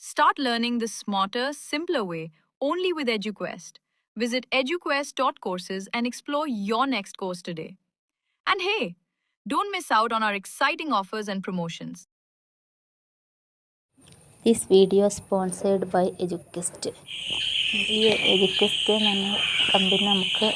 Start learning the smarter, simpler way only with EduQuest. Visit eduquest.courses and explore your next course today. And hey, don't miss out on our exciting offers and promotions. This video sponsored by Educast ഈ എജുക്കസ്റ്റ് എന്ന company നമുക്ക്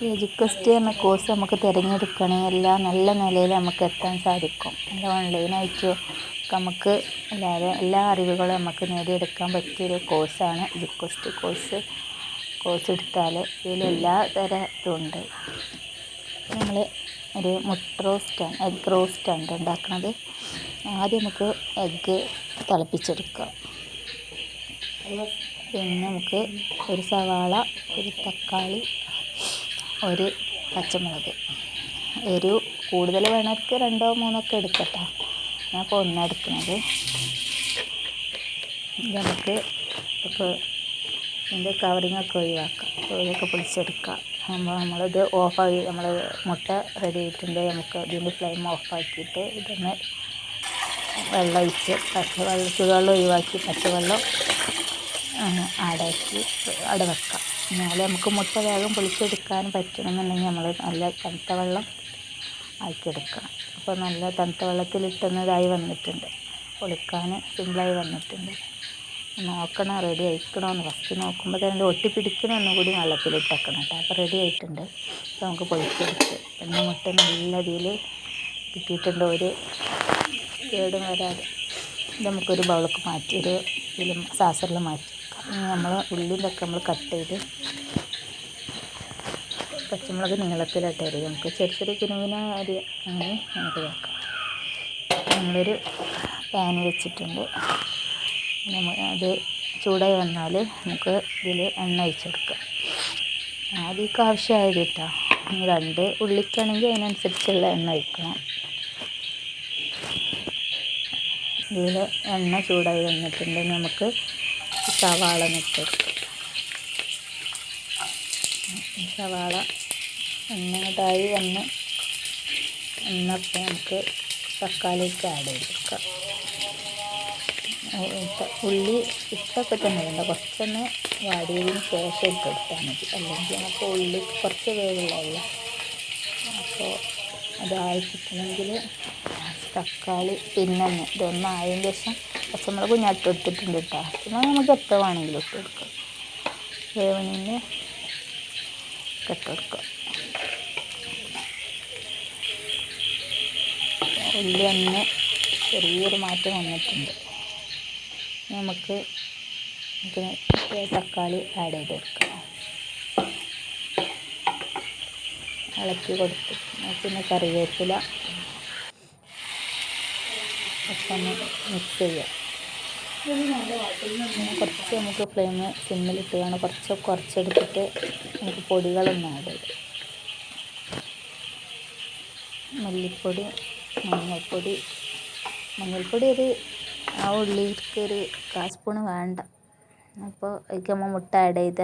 ഈ എജുക്കസ്റ്റ് എന്ന course നമുക്ക് തിരഞ്ഞെടുക്കണമെങ്കിൽ എല്ലാം നല്ല നിലയിൽ നമുക്ക് എത്താൻ സാധിക്കും നല്ല ഓൺലൈനായിട്ടോ ഒക്കെ നമുക്ക് എല്ലാവരും എല്ലാ അറിവുകളും നമുക്ക് നേടിയെടുക്കാൻ പറ്റിയൊരു കോഴ്സാണ് എജുക്കസ്റ്റ് കോഴ്സ്. കോഴ്സ് എടുത്താൽ ഇതിലെല്ലാ തര ഇതുണ്ട് നമ്മൾ ഒരു മുട്ട റോസ്റ്റാണ് എഗ് റോസ്റ്റാണ് ഉണ്ടാക്കുന്നത് ആദ്യം നമുക്ക് എഗ്ഗ് തിളപ്പിച്ചെടുക്കാം. പിന്നെ നമുക്ക് ഒരു സവാള ഒരു തക്കാളി ഒരു പച്ചമുളക്. എരിവ് കൂടുതൽ വേണവർക്ക് രണ്ടോ മൂന്നോ ഒക്കെ എടുക്കട്ടോ. ഞാൻ ഇത് നമുക്ക് ഇപ്പോൾ ഇതിന്റെ കവറിങ്ങൊക്കെ ഒഴിവാക്കാം. ഇതൊക്കെ പൊളിച്ചെടുക്കാം. നമ്മൾ നമ്മളിത് ഓഫാക്കി നമ്മൾ മുട്ട റെഡി ആയിട്ടുണ്ട്. നമുക്ക് ഇതിന്റെ ഫ്ലെയിം ഓഫാക്കിയിട്ട് ഇതൊന്ന് വെള്ളം ഒഴിച്ച് പച്ചവെള്ളം ചൂടുവെള്ളം ഒഴിവാക്കി പച്ചവെള്ളം അടക്കി അവിടെ വെക്കാം. എന്നാലേ നമുക്ക് മുട്ട വേഗം പൊളിച്ചെടുക്കാൻ പറ്റണമെന്നുണ്ടെങ്കിൽ നമ്മൾ നല്ല തണുത്ത വെള്ളം ആക്കിയെടുക്കണം അപ്പോൾ നല്ല തണുത്ത വെള്ളത്തിലിട്ടുന്നതായി വന്നിട്ടുണ്ട്. പൊളിക്കാൻ സിമ്പിളായി വന്നിട്ടുണ്ട്. നോക്കണം റെഡി ആയിക്കണമെന്ന് ഫസ്റ്റ് നോക്കുമ്പോൾ തന്നെ ഒട്ടിപ്പിടിക്കണമെന്നും കൂടി വെള്ളത്തിലിട്ടേക്കണം കേട്ടോ. അപ്പോൾ റെഡി ആയിട്ടുണ്ട്. അപ്പോൾ നമുക്ക് പൊളിച്ചെടുത്ത് എണ്ണ മുട്ട നല്ല രീതിയിൽ കിട്ടിയിട്ടുണ്ട്. ഒരു കേടും വരാതെ. നമുക്കൊരു ബൗളൊക്കെ മാറ്റി ഒരു ഇതിൽ സാസറിൽ മാറ്റി. നമ്മൾ ഉള്ളിലൊക്കെ നമ്മൾ കട്ട് ചെയ്ത് പച്ചമുളക് നീളത്തിലിട്ട് അരിയും. നമുക്ക് ചെറിയ ചെറിയ കുനുകുന അരി അങ്ങനെ നമുക്ക് വെക്കാം. നമ്മളൊരു പാൻ വെച്ചിട്ടുണ്ട്. നമ്മൾ അത് ചൂടായി വന്നാൽ നമുക്ക് ഇതിൽ എണ്ണ ഒഴിച്ചെടുക്കാം. ആദ്യമൊക്കെ ആവശ്യമായത് കേട്ടോ രണ്ട് ഉള്ളിക്കാണെങ്കിൽ അതിനനുസരിച്ചുള്ള എണ്ണ ഒഴിക്കണം. ഇതിൽ എണ്ണ ചൂടായി വന്നിട്ടുണ്ട്. നമുക്ക് സവാള നിട്ടെടുക്കാം സവാള എണ്ണതായി വന്ന് എന്നപ്പോൾ നമുക്ക് തക്കാളിക്ക് ആഡ് ചെയ്തെടുക്കാം ഉള്ളി ഇട്ടപ്പോൾ തന്നെ വേണ്ട കുറച്ചൊന്ന് വാടിയതിന് ശേഷം ഇട്ട് കൊടുത്താൽ മതി. അല്ലെങ്കിൽ അപ്പോൾ ഉള്ളി കുറച്ച് വേവുള്ളതല്ല. അപ്പോൾ അത് ആവശ്യത്തിനെങ്കിൽ തക്കാളി പിന്നെ ഇതൊന്നും ആയതിന് ശേഷം പച്ചമുളക് ഞാൻ ഇട്ട് കൊടുത്തിട്ടുണ്ട് കേട്ടോ. പിന്നെ നമുക്ക് എത്ര വേണമെങ്കിലും ഇട്ട് കൊടുക്കാം. ഇട്ട് കൊടുക്കുക ഉള്ളി ഒന്ന് ചെറിയൊരു മാറ്റം വന്നിട്ടുണ്ട്. നമുക്ക് തക്കാളി ആഡ് ചെയ്ത് കൊടുക്കാം. ഇളക്കി കൊടുത്ത്. പിന്നെ കറിവേപ്പില. ഒക്കെ മിക്സ് ചെയ്യാം. കുറച്ച് നമുക്ക് ഫ്ലെയിം സിമ്മിലിട്ട് വേണം. കുറച്ച് കുറച്ചെടുത്തിട്ട് നമുക്ക് പൊടികളൊന്നും ആഡ് മല്ലിപ്പൊടി മഞ്ഞൾപ്പൊടി. മഞ്ഞൾപ്പൊടി ഒരു ആ ഉള്ളിക്ക് ഒരു കാൽ സ്പൂണ് വേണ്ട. അപ്പോൾ അതിലേക്ക് നമ്മൾ മുട്ട ആഡ് ചെയ്ത്